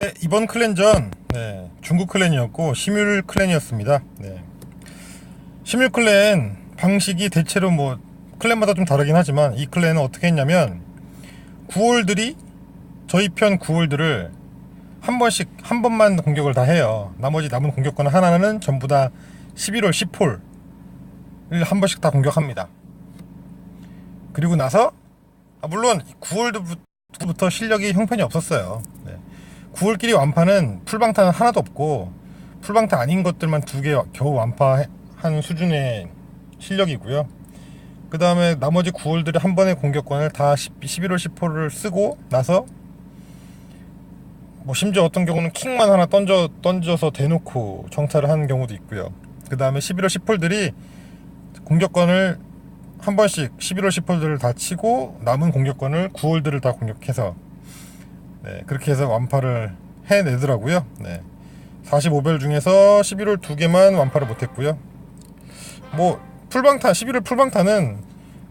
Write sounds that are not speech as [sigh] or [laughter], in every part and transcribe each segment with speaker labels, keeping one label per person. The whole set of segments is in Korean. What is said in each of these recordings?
Speaker 1: 네, 이번 클랜전 네, 중국 클랜이었고 시뮬 클랜이었습니다. 네. 시뮬 클랜 방식이 대체로 뭐 클랜마다 좀 다르긴 하지만 이 클랜은 어떻게 했냐면 9홀들이 저희 편 9홀들을 한 번씩 한 번만 공격을 다 해요. 나머지 남은 공격권 하나는 전부 다 11홀 10홀을 한 번씩 다 공격합니다. 그리고 나서 아, 물론 9홀부터 실력이 형편이 없었어요. 네. 9월끼리 완파는 풀방탄은 하나도 없고 풀방탄 아닌 것들만 두 개 겨우 완파한 수준의 실력이고요. 그 다음에 나머지 9월들이 한 번의 공격권을 다 11월 10호를 쓰고 나서 뭐 심지어 어떤 경우는 킹만 하나 던져 던져서 대놓고 정찰을 하는 경우도 있고요. 그 다음에 11월 10홀들이 공격권을 한 번씩 11월 10홀들을 다 치고 남은 공격권을 9홀들을 다 공격해서 네, 그렇게 해서 완파를 해내더라고요. 네. 45별 중에서 11월 두 개만 완파를 못했고요. 뭐 풀방탄 11월 풀방탄은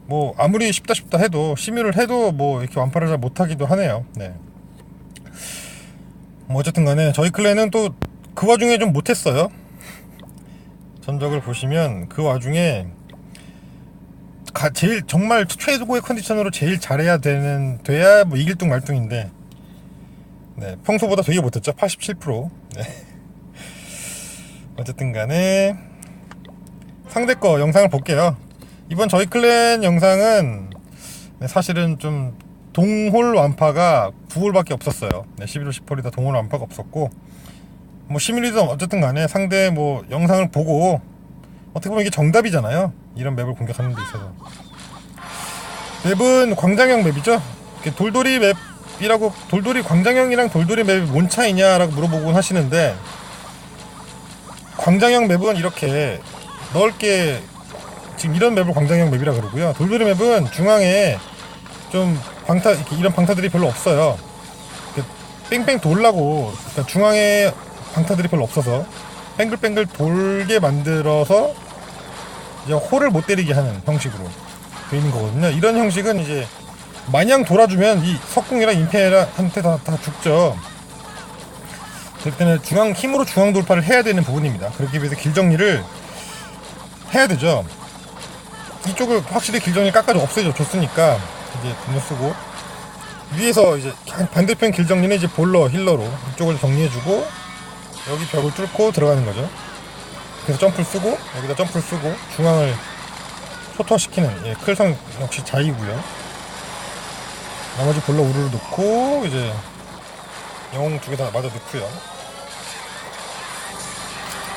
Speaker 1: 뭐 아무리 쉽다 쉽다 해도 심의를 해도 뭐 이렇게 완파를 잘 못하기도 하네요. 네. 뭐 어쨌든 간에 저희 클랜은 또 그 와중에 좀 못했어요. 전적을 보시면 그 와중에 가, 제일 정말 최고의 컨디션으로 제일 잘해야 되는 돼야 뭐 이길 둥 말둥인데 네, 평소보다 되게 못했죠. 87%. 네. 어쨌든 간에 상대 거 영상을 볼게요. 이번 저희 클랜 영상은 네, 사실은 좀 동홀 완파가 9홀밖에 없었어요. 네, 11월 10홀이다 동홀 완파가 없었고 뭐 시뮬이든 어쨌든 간에 상대 뭐 영상을 보고 어떻게 보면 이게 정답이잖아요. 이런 맵을 공격하는 데 있어서. 맵은 광장형 맵이죠. 돌돌이 맵 이라고 돌돌이 광장형이랑 돌돌이 맵이 뭔 차이냐라고 물어보곤 하시는데 광장형 맵은 이렇게 넓게 지금 이런 맵을 광장형 맵이라 그러고요. 돌돌이 맵은 중앙에 좀 방타 이런 방타들이 별로 없어요. 뺑뺑 돌라고 그러니까 중앙에 방타들이 별로 없어서 뱅글뱅글 돌게 만들어서 이제 홀을 못 때리게 하는 형식으로 되어 있는 거거든요. 이런 형식은 이제 마냥 돌아주면 이 석궁이랑 임페라한테 다, 다 죽죠. 그렇기 때문에 중앙 힘으로 중앙 돌파를 해야 되는 부분입니다. 그렇기 위해서 길 정리를 해야 되죠. 이쪽을 확실히 길 정리 깎아줘 없애줘 줬으니까 이제 분노 쓰고 위에서 이제 반대편 길 정리는 이제 볼러 힐러로 이쪽을 정리해주고 여기 벽을 뚫고 들어가는 거죠. 그래서 점프를 쓰고 여기다 점프를 쓰고 중앙을 초토화시키는 예, 클성 역시 자이고요. 나머지 볼러 우르르 넣고 이제 영웅 두 개 다 맞아 넣고요.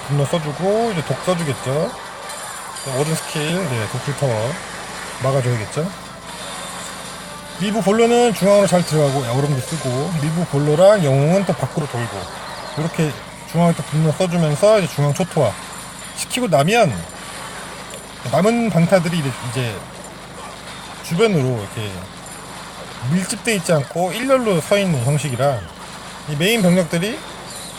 Speaker 1: 분노 써주고 이제 독 써주겠죠. 워든 스킬, 네, 도플타워 막아줘야겠죠. 리브 볼러는 중앙으로 잘 들어가고 여러분도 쓰고 리브 볼러랑 영웅은 또 밖으로 돌고 이렇게 중앙에 또 분노 써주면서 이제 중앙 초토화 시키고 나면 남은 방타들이 이제 주변으로 이렇게 밀집돼 있지 않고 일렬로 서 있는 형식이라 이 메인 병력들이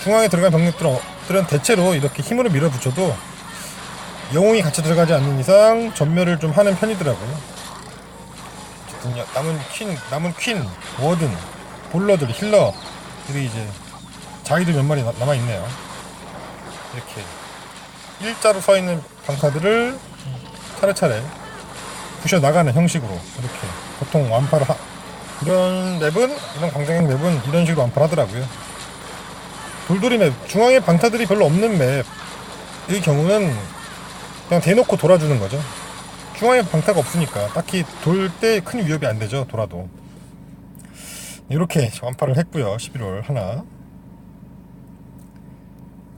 Speaker 1: 중앙에 들어간 병력들은 대체로 이렇게 힘으로 밀어붙여도 영웅이 같이 들어가지 않는 이상 전멸을 좀 하는 편이더라고요. 남은 퀸, 남은 퀸, 워든, 볼러들, 힐러들이 이제 자기도 몇 마리 남아 있네요. 이렇게 일자로 서 있는 방타들을 차례차례 부셔 나가는 형식으로 이렇게 보통 완파를 하, 이런 맵은 이런 광장형 맵은 이런 식으로 완파를 하더라고요. 돌돌이 맵 중앙에 방타들이 별로 없는 맵의 경우는 그냥 대놓고 돌아주는 거죠. 중앙에 방타가 없으니까 딱히 돌 때 큰 위협이 안 되죠. 돌아도 이렇게 완파를 했고요. 11월 하나.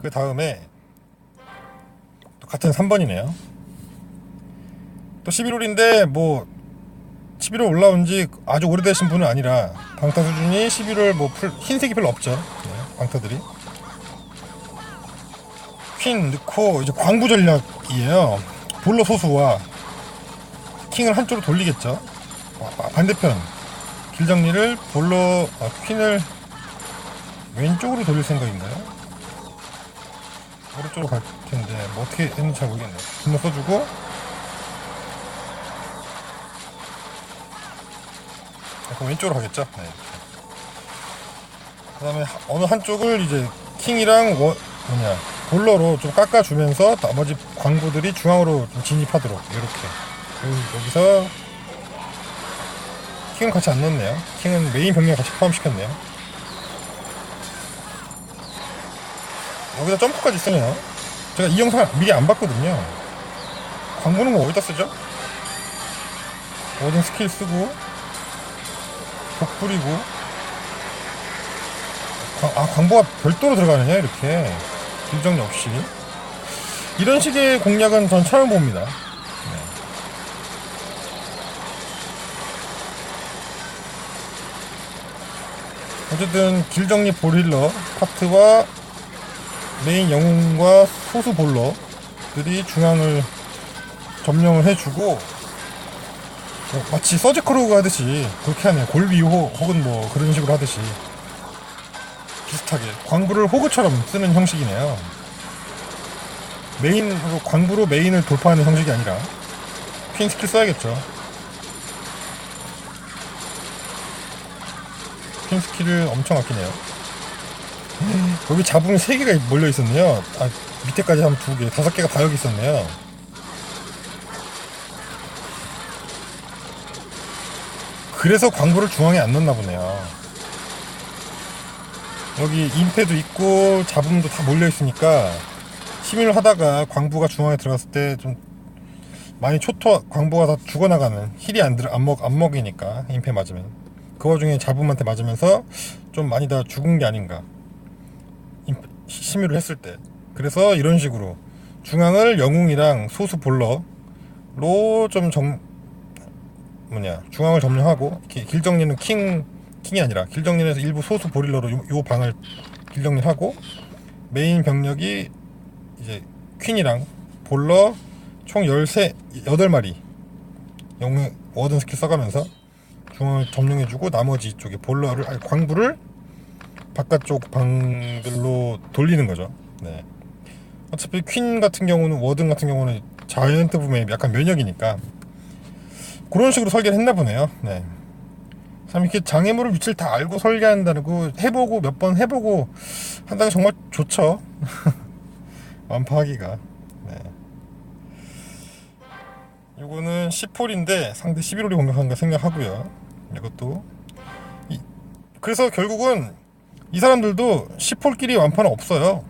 Speaker 1: 그 다음에 또 같은 3번이네요. 또 11월인데 뭐 11월 올라온 지 아주 오래되신 분은 아니라 방타 수준이 11월 뭐 풀, 흰색이 별로 없죠. 네, 방타들이. 퀸 넣고 이제 광부 전략이에요. 볼로 소수와 킹을 한쪽으로 돌리겠죠. 아, 반대편 길 정리를 볼로 아, 퀸을 왼쪽으로 돌릴 생각인가요? 오른쪽으로 갈 텐데 뭐 어떻게 했는지 잘 모르겠네요. 분노 써주고 그럼 왼쪽으로 가겠죠? 네. 그 다음에 하- 어느 한쪽을 이제 킹이랑 워, 뭐냐 볼러로 좀 깎아주면서 나머지 광부들이 중앙으로 좀 진입하도록 이렇게 여기- 여기서 킹은 같이 안 넣었네요. 킹은 메인 병력 같이 포함시켰네요. 여기다 점프까지 쓰네요. 제가 이 영상을 미리 안 봤거든요. 광부는 뭐 어디다 쓰죠? 모든 스킬 쓰고 광- 아 광부가 별도로 들어가느냐 이렇게 길정이 없이 이런 식의 공략은 전 처음 봅니다. 네. 어쨌든 길정리 보릴러 파트와 메인 영웅과 소수 볼러들이 중앙을 점령을 해주고 어, 마치 서지컬로그 하듯이 그렇게 하네요. 골비 호 혹은 뭐 그런 식으로 하듯이 비슷하게 광부를 호그처럼 쓰는 형식이네요. 메인으로 광부로 메인을 돌파하는 형식이 아니라 퀸 스킬 써야겠죠. 퀸 스킬을 엄청 아끼네요. 여기 잡음이 3개가 몰려 있었네요. 아, 밑에까지 한 2개, 5개가 다 여기 있었네요. 그래서 광부를 중앙에 안 넣나 보네요. 여기 임패도 있고 잡음도 다 몰려 있으니까 심의를 하다가 광부가 중앙에 들어갔을 때 좀 많이 초토 광부가 다 죽어나가는 힐이 안 들어 안 먹 안 먹이니까 임패 맞으면. 그 와중에 잡음한테 맞으면서 좀 많이 다 죽은 게 아닌가. 임패- 심의를 했을 때. 그래서 이런 식으로 중앙을 영웅이랑 소수 볼러로 좀정 뭐냐 중앙을 점령하고 기- 길정리는 킹 킹이 아니라 길정리에서 일부 소수 보릴러로 요, 요 방을 길정리하고 메인 병력이 이제 퀸이랑 볼러 총 13, 8마리 영웅 워든 스킬 써가면서 중앙을 점령해주고 나머지 쪽에 볼러를 아니 광부를 바깥쪽 방들로 돌리는 거죠. 네. 어차피 퀸 같은 경우는 워든 같은 경우는 자이언트 붐에 약간 면역이니까 그런 식으로 설계를 했나 보네요. 네. 참 이렇게 장애물을 위치를 다 알고 설계한다는 거 해보고 몇 번 해보고 한다는 게 정말 좋죠. [laughs] 완파하기가. 네. 이거는 10홀인데 상대 11홀이 공격한가 생각하고요. 이것도 이- 그래서 결국은 이 사람들도 10홀끼리 완파는 없어요.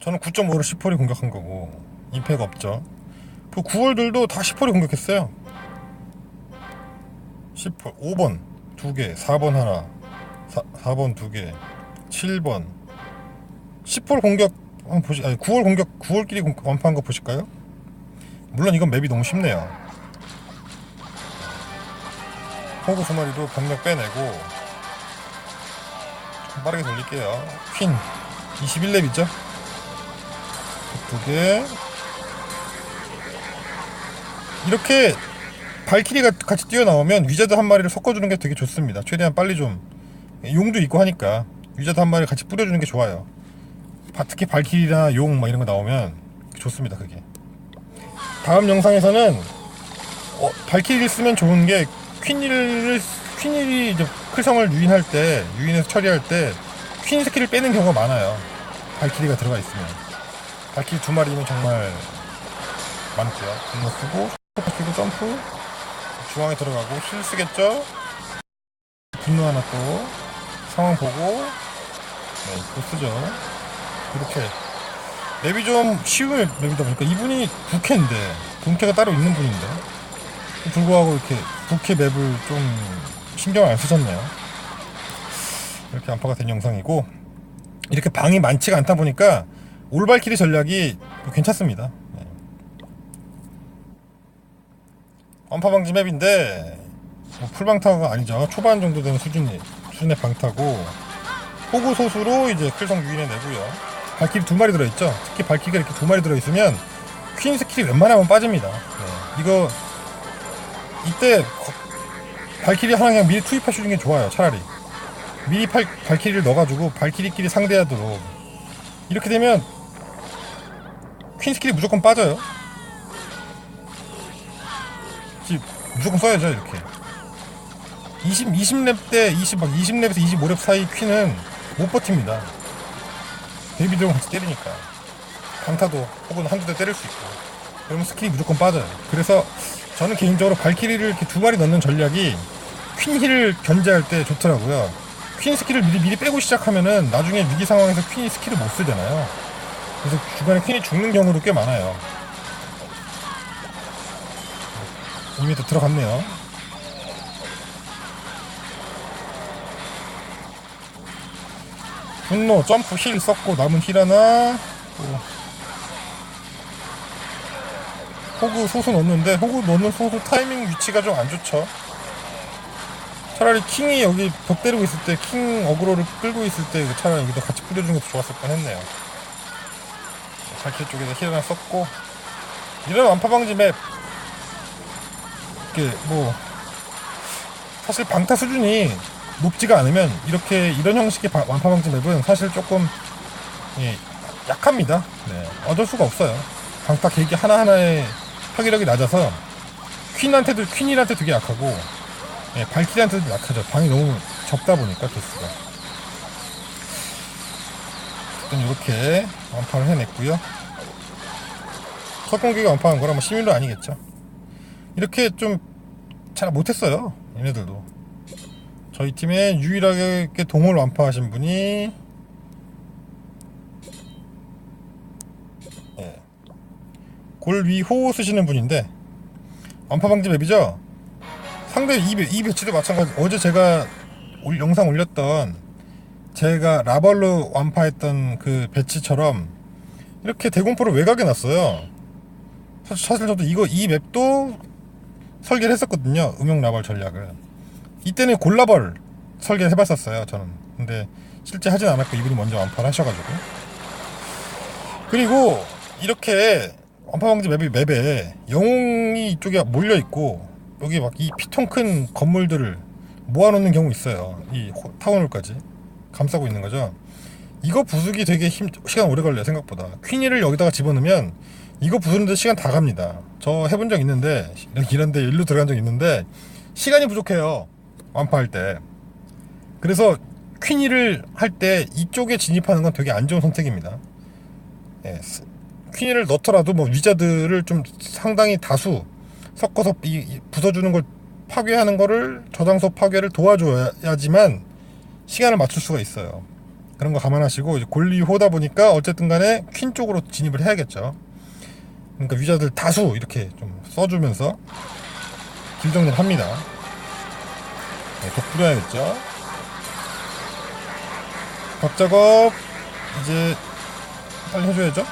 Speaker 1: 저는 9.5로 10홀이 공격한 거고 임패가 없죠. 그 9홀들도 다 10홀이 공격했어요. 10홀 5번 2개 4번 하나 4, 4번 2개 7번 10홀 공격 한번 보시 아니 9홀 공격 9홀끼리 공- 완파한 거 보실까요? 물론 이건 맵이 너무 쉽네요. 호구 두 마리도 병력 빼내고 좀 빠르게 돌릴게요. 퀸 21렙이죠? 두 개. 이렇게 발키리가 같이 뛰어나오면 위자드 한 마리를 섞어주는 게 되게 좋습니다. 최대한 빨리 좀 용도 있고 하니까 위자드 한 마리 같이 뿌려주는 게 좋아요. 바- 특히 발키리나 용 막 이런 거 나오면 좋습니다. 그게. 다음 영상에서는 어, 발키리를 쓰면 좋은 게 퀸일을 퀸일이 이제 클성을 유인할 때 유인해서 처리할 때퀸 스킬을 빼는 경우가 많아요. 발키리가 들어가 있으면 발키리 두 마리면 정말 많고요. 분노 쓰고 슈퍼 고 점프 중앙에 들어가고 실 쓰겠죠. 분노 하나 또 상황 보고 네, 또 쓰죠. 이렇게 맵이 좀 쉬운 맵이다 보니까 이분이 부캐인데 본캐가 따로 있는 분인데 불구하고 이렇게 부캐 맵을 좀 신경을 안 쓰셨네요. 이렇게 안파가 된 영상이고 이렇게 방이 많지가 않다 보니까 올발키리 전략이 괜찮습니다. 네. 완파 방지 맵인데 뭐 풀방타가 아니죠. 초반 정도 되는 수준이 수준의 방타고 호구 소수로 이제 클성 유인해 내고요. 발키리 두 마리 들어있죠. 특히 발키리가 이렇게 두 마리 들어있으면 퀸 스킬이 웬만하면 빠집니다. 네. 이거 이때 거- 발키리 하나 그냥 미리 투입해 주는 게 좋아요. 차라리 미리 팔, 발키리를 넣어가지고 발키리끼리 상대하도록 이렇게 되면 퀸 스킬이 무조건 빠져요. 지- 무조건 써야죠 이렇게. 20, 20렙 때 20, 막 20렙에서 25렙 사이 퀸은 못 버팁니다. 데이비드랑 같이 때리니까. 강타도 혹은 한두 대 때릴 수 있고. 그러면 스킬이 무조건 빠져요. 그래서 저는 개인적으로 발키리를 이렇게 두 마리 넣는 전략이 퀸 힐을 견제할 때 좋더라고요. 퀸 스킬을 미리 미리 빼고 시작하면은 나중에 위기 상황에서 퀸이 스킬을 못 쓰잖아요. 그래서 중간에 퀸이 죽는 경우도 꽤 많아요. 이미 또 들어갔네요. 분노, 점프, 힐 썼고 남은 힐 하나 또 호구 소수 넣는데 호구 넣는 소수 타이밍 위치가 좀 안 좋죠. 차라리 킹이 여기 벽 때리고 있을 때 킹 어그로를 끌고 있을 때 차라리 여기다 같이 뿌려주는 것도 좋았을 뻔 했네요. 발길 쪽에서 힐 하나 썼고 이런 완파방지 맵 이게 뭐 사실 방타 수준이 높지가 않으면 이렇게 이런 형식의 바- 완파 방지 맵은 사실 조금 예, 약합니다. 네, 어쩔 수가 없어요. 방타 계기 하나 하나의 파괴력이 낮아서 퀸한테도 퀸이한테 되게 약하고 예, 발키리한테도 약하죠. 방이 너무 적다 보니까 개수가. 일단 이렇게 완파를 해냈고요. 첫 공격이 완파한 거라 뭐 시민도 아니겠죠. 이렇게 좀 잘 못했어요. 얘네들도. 저희 팀에 유일하게 동을 완파하신 분이 예. 골위호 쓰시는 분인데 완파 방지 맵이죠. 상대 이, 배- 이 배치도 마찬가지. 어제 제가 올- 영상 올렸던 제가 라벌로 완파했던 그 배치처럼 이렇게 대공포를 외곽에 놨어요. 사실 저도 이거 이 맵도 설계를 했었거든요. 음용 라벌 전략을. 이때는 골라벌 설계를 해봤었어요. 저는. 근데 실제 하진 않았고 이분이 먼저 완파를 하셔가지고. 그리고 이렇게 완파방지 맵이 맵에 영웅이 이쪽에 몰려 있고 여기 막 이 피통 큰 건물들을 모아놓는 경우 있어요. 이 호- 타운홀까지 감싸고 있는 거죠. 이거 부수기 되게 힘 시간 오래 걸려요 생각보다. 퀸이를 여기다가 집어넣으면 이거 부수는데 시간 다 갑니다. 저 해본 적 있는데 이런데 일로 들어간 적 있는데 시간이 부족해요 완파할 때. 그래서 퀸이를 할 때 이쪽에 진입하는 건 되게 안 좋은 선택입니다. 예, 스- 퀸을 넣더라도 뭐 위자들을 좀 상당히 다수 섞어서 이, 이 부숴주는 걸 파괴하는 거를 저장소 파괴를 도와줘야지만 시간을 맞출 수가 있어요. 그런 거 감안하시고 이제 골리 호다 보니까 어쨌든 간에 퀸 쪽으로 진입을 해야겠죠. 그러니까 위자들 다수 이렇게 좀 써주면서 길 정리를 합니다. 네, 독 뿌려야겠죠. 각 작업 이제 빨리 해줘야죠.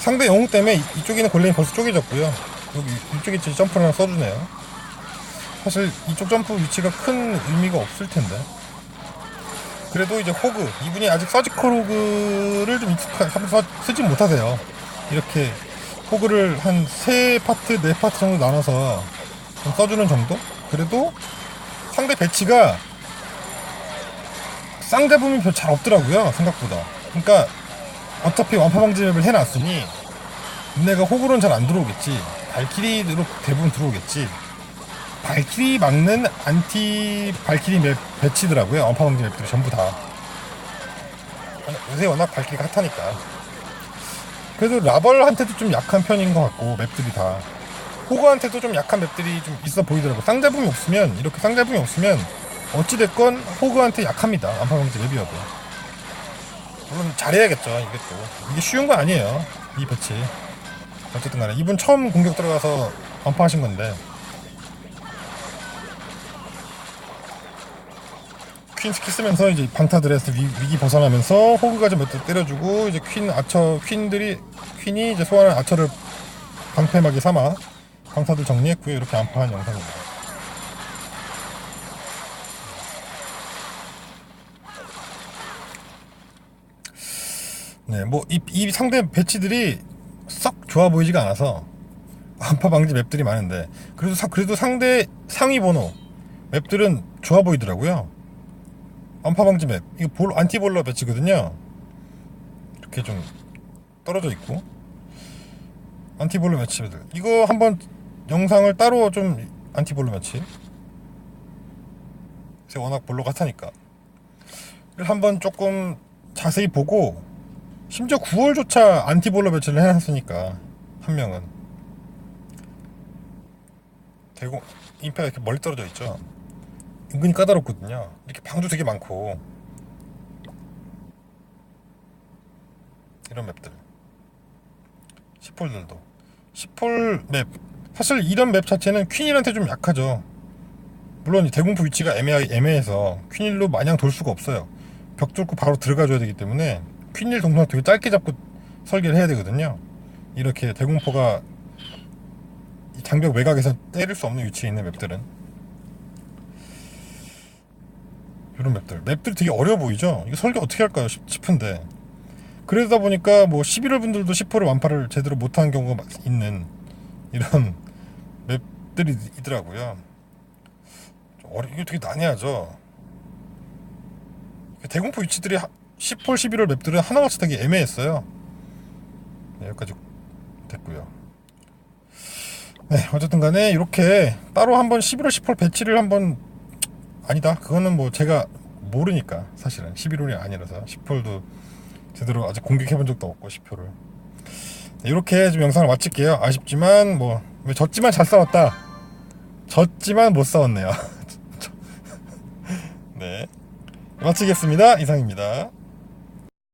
Speaker 1: 상대 영웅 때문에 이- 이쪽에는 골렘이 벌써 쪼개졌고요. 여기 이쪽에 제 점프를 하나 써주네요. 사실 이쪽 점프 위치가 큰 의미가 없을 텐데. 그래도 이제 호그 이분이 아직 서지컬 호그를 좀 익숙하게 쓰지 못하세요. 이렇게 호그를 한 세 파트, 네 파트 정도 나눠서 좀 써주는 정도? 그래도 상대 배치가 쌍잡음이 별 잘 없더라고요 생각보다. 그러니까 어차피 완파 방지 맵을 해놨으니 내가 호구로는 잘 안 들어오겠지. 발키리로 대부분 들어오겠지. 발키리 막는 안티 발키리 맵 배치더라고요. 완파 방지 맵들이 전부 다. 요새 워낙 발키리가 핫하니까. 그래도 라벌한테도 좀 약한 편인 것 같고 맵들이 다. 호구한테도 좀 약한 맵들이 좀 있어 보이더라고. 쌍잡음이 없으면 이렇게 쌍잡음이 없으면 어찌 됐건 호구한테 약합니다. 완파 방지 맵이어도. 물론 잘해야겠죠 이게 또 이게 쉬운 거 아니에요 이 배치 어쨌든 간에 이분 처음 공격 들어가서 완파하신 건데 퀸 스킬 쓰면서 이제 방타들에서 위, 기 벗어나면서 호그가 좀 몇 대 때려주고 이제 퀸 아처 퀸들이 퀸이 이제 소환한 아처를 방패막이 삼아 방타들 정리했고요 이렇게 완파한 영상입니다 네, 뭐, 이, 이 상대 배치들이 썩 좋아 보이지가 않아서, 완파 방지 맵들이 많은데, 그래도, 사, 그래도 상대 상위 번호 맵들은 좋아 보이더라고요. 완파 방지 맵. 이거 볼, 안티볼러 배치거든요. 이렇게 좀 떨어져 있고. 안티볼로 매치들 이거 한번 영상을 따로 좀 안티볼로 매치 제가 워낙 볼로 같으니까 한번 조금 자세히 보고 심지어 9월조차 안티볼로 매치를 해놨으니까 한 명은 대공 인패가 이렇게 멀리 떨어져 있죠 은근히 까다롭거든요. 이렇게 방도 되게 많고. 이런 맵들. 10폴들도. 10폴 맵. 사실 이런 맵 자체는 퀸일한테 좀 약하죠. 물론 이 대공포 위치가 애매하게 애매해서 퀸일로 마냥 돌 수가 없어요. 벽 뚫고 바로 들어가줘야 되기 때문에 퀸일 동선 되게 짧게 잡고 설계를 해야 되거든요. 이렇게 대공포가 이 장벽 외곽에서 때릴 수 없는 위치에 있는 맵들은 이런 맵들 맵들이 되게 어려워 보이죠 이거 설계 어떻게 할까요 싶- 싶은데 그러다 보니까 뭐 11월 분들도 10호를 완파를 제대로 못하는 경우가 많- 있는 이런 [laughs] 맵들이 있더라고요. 좀 어려 이게 되게 난해하죠. 대공포 위치들이 10홀 11월 맵들은 하나같이 되게 애매했어요. 네, 여기까지 됐고요. 네, 어쨌든 간에 이렇게 따로 한번 11월 10홀 배치를 한번 아니다. 그거는 뭐 제가 모르니까 사실은 11홀이 아니라서 10홀도 제대로 아직 공격해 본 적도 없고 10표를. 이렇게 좀 영상을 마칠게요. 아쉽지만 뭐왜 졌지만 잘 싸웠다. 졌지만 못 싸웠네요. [laughs] 네. 마치겠습니다. 이상입니다